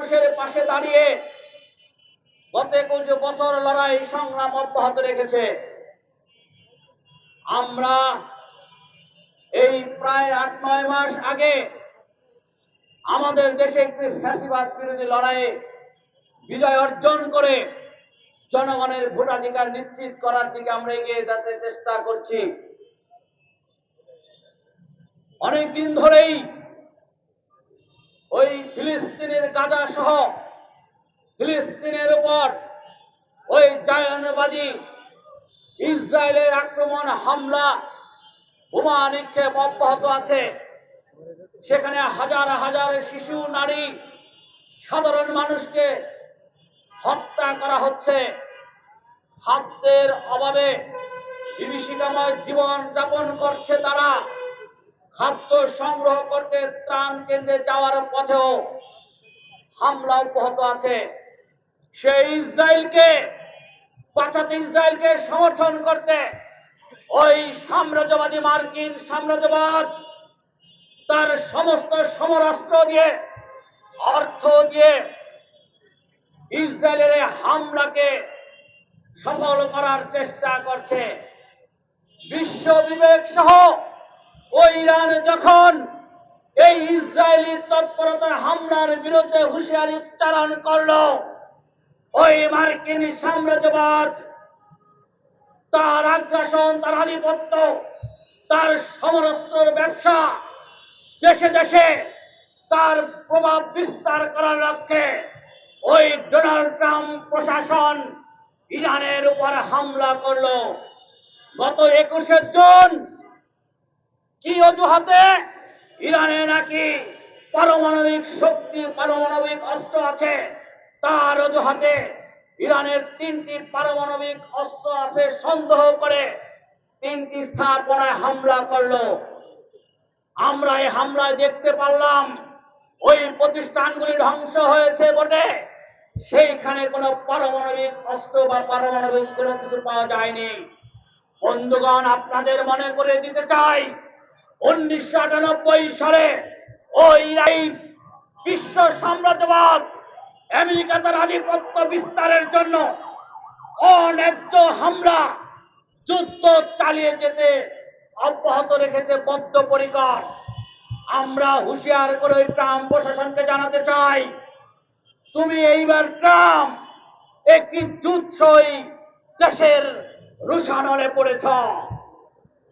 মানুষের পাশে দাঁড়িয়ে গত একুশ বছর লড়াই সংগ্রাম অব্যাহত রেখেছে, আমরা এই প্রায় আট, নয় মাস আগে আমাদের দেশে একটি ফ্যাসিবাদ বিরোধী লড়াইয়ে বিজয় অর্জন করে জনগণের ভোটাধিকার নিশ্চিত করার দিকে আমরা এগিয়ে যেতে চেষ্টা করছি। অনেক দিন ধরেই ওই ফিলিস্তিনের গাজা সহ ফিলিস্তিনের উপর ওই জায়নবাদী ইসরায়েলের আক্রমণ, হামলা, বোমা নিক্ষেপ অব্যাহত আছে। সেখানে হাজার হাজার শিশু, নারী, সাধারণ মানুষকে হত্যা করা হচ্ছে। খাদ্যের অভাবে বিভীষিকাময় জীবন যাপন করছে তারা। খাদ্য সংগ্রহ করতে ত্রাণ কেন্দ্রে যাওয়ার পথেও হামলা অব্যাহত আছে। সেই ইসরায়েলকে, বাঁচাতে ইসরায়েলকে সমর্থন করতে ওই সাম্রাজ্যবাদী মার্কিন সাম্রাজ্যবাদ তার সমস্ত সমরাস্ত্র দিয়ে, অর্থ দিয়ে ইসরায়েলের হামলাকে সফল করার চেষ্টা করছে। বিশ্ব বিবেক সহ ওই ইরান যখন এই ইসরায়েলি তৎপরতার হামলার বিরুদ্ধে হুঁশিয়ারি উচ্চারণ করল, ওই মার্কিন সাম্রাজ্যবাদ তার আগ্রাসন, তার আধিপত্য, তার সমরস্ত্রের ব্যবসা দেশে দেশে তার প্রভাব বিস্তার করার লক্ষ্যে ওই ডোনাল্ড ট্রাম্প প্রশাসন ইরানের উপর হামলা করল। গত একুশে জুন কি অজুহাতে? ইরানে নাকি পারমাণবিক শক্তি, পারমাণবিক অস্ত্র আছে? তার অজুহাতে ইরানের তিনটি পারমাণবিক অস্ত্র আছে সন্দেহ করে। তিনটি স্থাপনায় হামলা করল। আমরা এই হামলায় দেখতে পারলাম, ওই প্রতিষ্ঠানগুলি ধ্বংস হয়েছে বটে। সেইখানে কোনো পারমাণবিক অস্ত্র বা পারমাণবিক কোনো কিছু পাওয়া যায়নি। বন্ধুগণ, আপনাদের মনে করে দিতে চাই উনিশশো আটানব্বই সালে ওই এই বিশ্ব সাম্রাজ্যবাদ আমেরিকা তার আধিপত্য বিস্তারের জন্য অন্যায্য হামলা যুদ্ধ চালিয়ে যেতে অব্যাহত রেখেছে বদ্ধপরিকর আমরা হুঁশিয়ার করে ওই ট্রাম্প প্রশাসনকে জানাতে চাই, তুমি এইবার ট্রাম্প, একটি যুদ্ধই দেশের রুশানলে পড়েছ।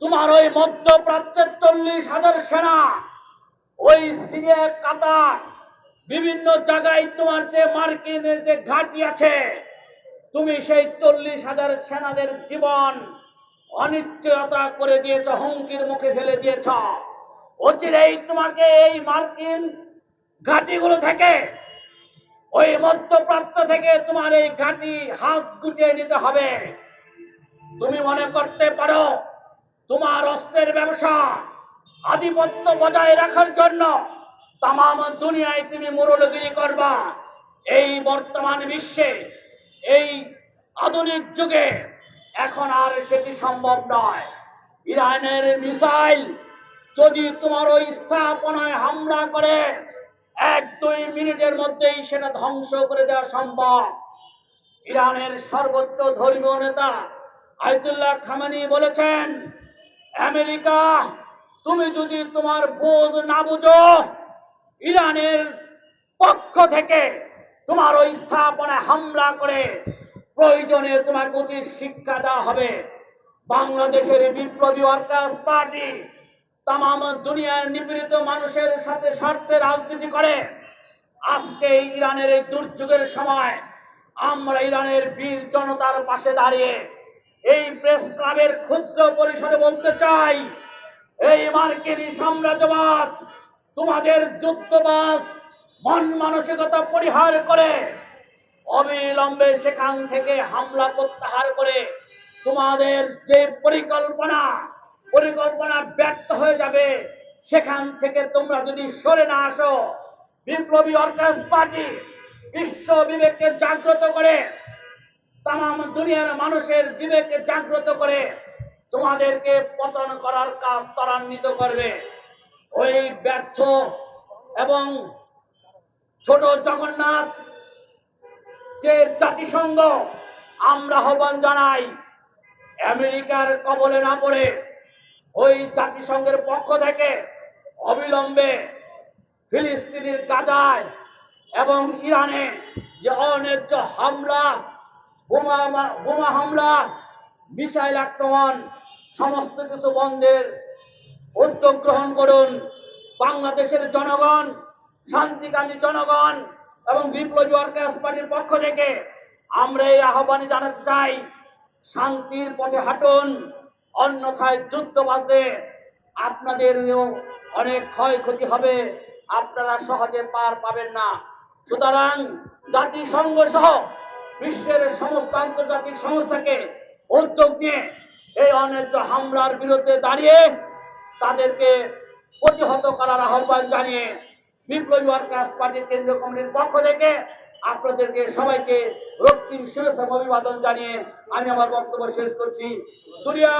তোমার ওই মধ্যপ্রাচ্যের চল্লিশ হাজার সেনা, ওই সিরিয়া, কাতার, বিভিন্ন জায়গায় তোমার যে মার্কিনের যে ঘাঁটি আছে, তুমি সেই চল্লিশ হাজার সেনাদের জীবন অনিশ্চয়তা করে দিয়েছ, হুমকির মুখে ফেলে দিয়েছ। অচিরেই তোমাকে এই মার্কিন ঘাঁটিগুলো থেকে, ওই মধ্যপ্রাচ্য থেকে তোমার এই ঘাঁটি হাত গুটিয়ে নিতে হবে। তুমি মনে করতে পারো তোমার অস্ত্রের ব্যবসা আধিপত্য বজায় রাখার জন্য তাম দুনিয়ায় তুমি মুরলগিরি করবা। এই বর্তমান বিশ্বে, এই আধুনিক যুগে এখন আর সেটি সম্ভব নয়। ইরানের মিসাইল যদি তোমার ওই স্থাপনায় হামলা করে, এক দুই মিনিটের মধ্যেই সেটা ধ্বংস করে দেওয়া সম্ভব। ইরানের সর্বোচ্চ ধর্মীয় নেতা আয়তুল্লাহ খামানি বলেছেন আমেরিকা, তুমি যদি তোমার বোঝ না বুঝো, ইরানের পক্ষ থেকে তোমার ওই স্থাপনায় হামলা করে প্রয়োজনে তোমাকে উচিত শিক্ষা দেওয়া হবে। বাংলাদেশের বিপ্লবী ওয়ার্কার্স পার্টি তাম দুনিয়ার নিপীড়িত মানুষের সাথে স্বার্থে রাজনীতি করে। আজকে ইরানের এই দুর্যোগের সময় আমরা ইরানের বীর জনতার পাশে দাঁড়িয়ে এই প্রেস ক্লাবের ক্ষুদ্র পরিসরে বলতে চাই, এই মার্কিন সাম্রাজ্যবাদ তোমাদের যুদ্ধবাস মন মানসিকতা পরিহার করে, অবিলম্বে সেখান থেকে হামলা প্রত্যাহার করে তোমাদের যে পরিকল্পনা পরিকল্পনা ব্যর্থ হয়ে যাবে, সেখান থেকে তোমরা যদি সরে না আসো, বিপ্লবী অর্কাস পার্টি বিশ্ব বিবেককে জাগ্রত করে তাম দুনিয়ার মানুষের বিবেককে জাগ্রত করে তোমাদেরকে পতন করার কাজ ত্বরান্বিত করবে। ওই ব্যর্থ এবং ছোট জগন্নাথ যে জাতিসংঘ, আমরা আহ্বান জানাই, আমেরিকার কবলে না পড়ে ওই জাতিসংঘের পক্ষ থেকে অবিলম্বে ফিলিস্তিনের, গাজায় এবং ইরানে যে অন্যায্য হামলা বোমা বোমা হামলা, মিসাইল আক্রমণ, সমস্ত কিছু বন্ধের উদ্যোগ গ্রহণ করুন। বাংলাদেশের জনগণ, শান্তিকামী জনগণ এবং বিপ্লবী ওয়ার্কার্স পার্টির পক্ষ থেকে আমরা এই আহ্বানে জানাতে চাই, শান্তির পথে হাঁটুন, অন্যথায় যুদ্ধ বাঁধবে আপনাদেরও অনেক ক্ষয়ক্ষতি হবে, আপনারা সহজে পার পাবেন না। সুতরাং জাতিসংঘ সহ বিশ্বের সমস্ত আন্তর্জাতিক সংস্থাকে উদ্যোগ নিয়ে এই অন্যায্য হামলার বিরুদ্ধে দাঁড়িয়ে তাদেরকে প্রতিহত করার আহ্বান জানিয়ে বিপ্লবী ওয়ার্কার্স পার্টির কেন্দ্রীয় কমিটির পক্ষ থেকে আপনাদেরকে সবাইকে রক্তিম শুভেচ্ছা অভিবাদন জানিয়ে আমি আমার বক্তব্য শেষ করছি। দুনিয়া!